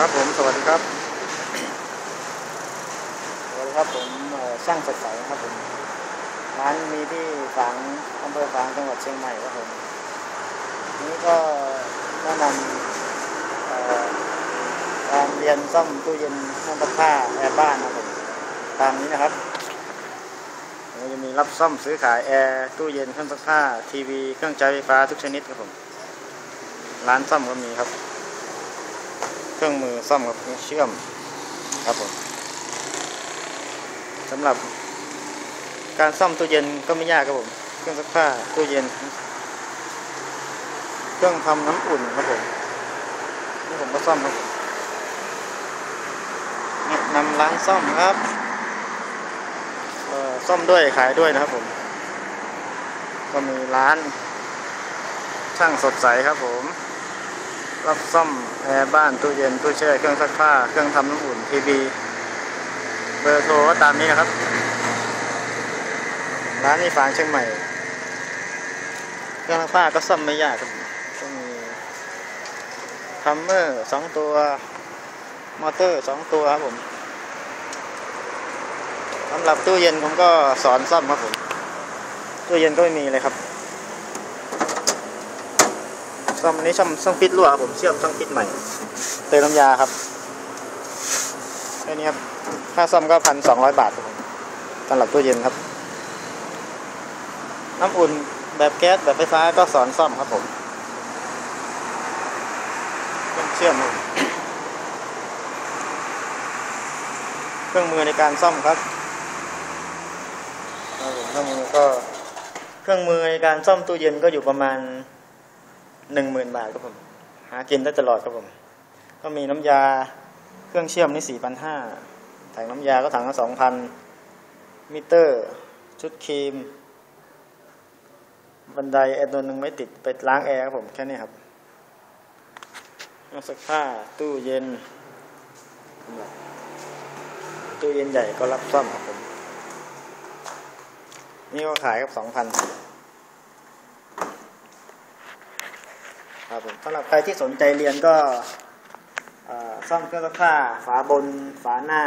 ครับผมสวัสดีครับ สวัสดีครับผมช่างสดใสครับผมร้านมีที่ฝางอำเภอฝางจังหวัดเชียงใหม่ครับผมนี่ก็แนะนำการเรียนซ่อมตู้เย็นเครื่องซักผ้าแอร์บ้านนะครับผมตามนี้นะครับเราจะมีรับซ่อมซื้อขายแอร์ตู้เย็นเครื่องซักผ้าทีวีเครื่องใช้ไฟฟ้าทุกชนิดครับผมร้านซ่อมก็มีครับ เครื่องมือซ่อมกับเชื่อมครับผมสำหรับการซ่อมตู้เย็นก็ไม่ยากครับผม เครื่องซักผ้าตู้เย็น เครื่องทำน้ำอุ่นครับผมนี่ผมก็ซ่อมครับผมแนะนำร้านซ่อมครับเอ่อซ่อมด้วยขายด้วยนะครับผม ก็มีร้านช่างสดใสครับผม รับซ่อมแอร์บ้านตู้เย็นตู้แช่เครื่องซักผ้าเครื่องทำน้ำอุ่นทีวีเบอร์โทรก็ตามนี้นะครับ ร้านนี้ฟางเชียงใหม่ เครื่องซักผ้าก็ซ่อมไม่ยากครับก็มีทัมเมอร์สองตัว มอเตอร์สองตัวครับผมสำหรับตู้เย็นผมก็สอนซ่อมครับผม ตู้เย็นก็ไม่มีเลยครับ ซ่อมอันนี้ช่องช่องฟิตรั่วครับผมเชื่อมช่องฟิตใหม่ เติมน้ำยาครับแค่นี้ครับค่าซ่อมก็พันสองร้อยบาทครับสำหรับตู้เย็นครับ น้ำอุ่นแบบแก๊สแบบไฟฟ้าก็สอนซ่อมครับผมเครื่องเชื่อมเครื่องมือในการซ่อมครับครับผมเครื่องมือก็ เครื่องมือในการซ่อมตู้เย็นก็อยู่ประมาณ หนึ่งหมื่นบาทครับผม หากินได้ตลอดครับผม ก็มีน้ำยาเครื่องเชื่อมนี่สี่พันห้าถังน้ำยาก็ถังละสองพันมิเตอร์ ชุดครีม บันไดแอร์ตัวหนึ่งไม่ติดไปล้างแอร์ครับผมแค่นี้ครับเครื่องซักผ้าตู้เย็น ตู้เย็นใหญ่ก็รับซ่อมครับผม นี่ก็ขายครับสองพัน ครับผมสำหรับใครที่สนใจเรียนก็ซ่อมเครื่องซักผ้า ฝาบน ฝาหน้า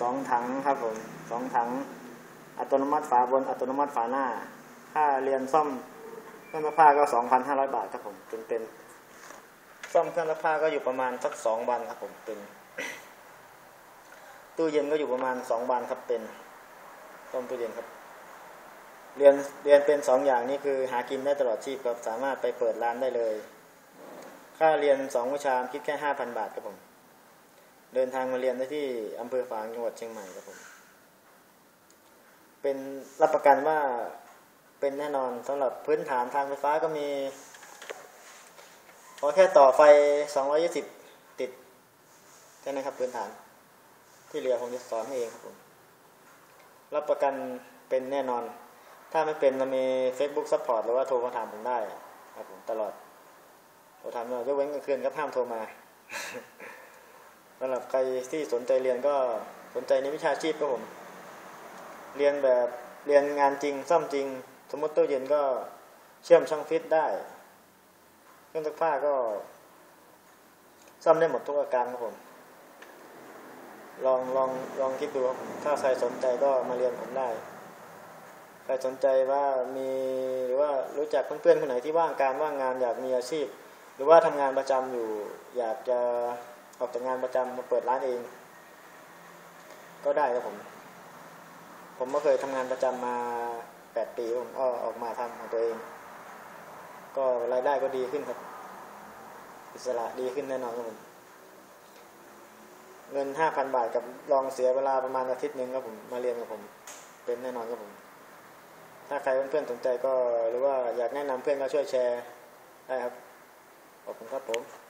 สองถังครับผมสองถัง อัตโนมัติฝาบน อัตโนมัติฝาหน้า ค่าเรียนซ่อมเครื่องซักผ้าก็สองพันห้าร้อยบาทครับผมเป็นเป็นซ่อมเครื่องซักผ้าก็อยู่ประมาณสักสองวันครับผมเป็น ตู้เย็นก็อยู่ประมาณสองวันครับเป็นซ่อมตู้เย็นครับ เรียนเรียนเป็นสองอย่างนี้คือหากินได้ตลอดชีพครับสามารถไปเปิดร้านได้เลย ค่าเรียนสองวิชาคิดแค่ห้าพันบาทครับผม เดินทางมาเรียนได้ที่อำเภอฝางจังหวัดเชียงใหม่ครับผม เป็นรับประกันว่าเป็นแน่นอนสำหรับพื้นฐานทางไฟฟ้าก็มีขอแค่ต่อไฟสองร้อยี่สิบติดแค่นั้นครับพื้นฐาน ที่เหลือผมจะสอนให้เองครับผม รับประกันเป็นแน่นอน ถ้าไม่เป็นเรามี Facebook Support หรือว่าโทรมาถามผมได้ครับผมตลอดโทรถามเรายกเว้นกลางคืนก็ห้ามโทรมาสำหรับใครที่สนใจเรียนก็สนใจในวิชาชีพก็ผม เรียนแบบเรียนงานจริงซ่อมจริง สมมติตู้เย็นก็เชื่อมช่างฟิตได้ เครื่องซักผ้าก็ ซ่อมได้หมดทุกอาการครับผม ลองลองลองคิดดูครับผมถ้าใครสนใจก็มาเรียนผมได้ ใครสนใจว่ามีหรือว่ารู้จักเพื่อนๆคนไหนที่ว่างการว่างงานอยากมีอาชีพ หรือว่าทำงานประจำอยู่ อยากจะออกจากงานประจำมาเปิดร้านเอง ก็ได้ครับผม ผมก็เคยทำงานประจำมาแปดปีผมก็ออกมาทำของตัวเอง ก็รายได้ก็ดีขึ้นครับ อิสระดีขึ้นแน่นอนครับผมเงินห้าพันบาทกับลองเสียเวลาประมาณอาทิตย์หนึ่งครับผมมาเรียนกับผม เป็นแน่นอนครับผม ถ้าใครเพื่อนๆสนใจก็หรือว่าอยากแนะนำเพื่อนก็ช่วยแชร์ได้ครับขอบคุณครับผม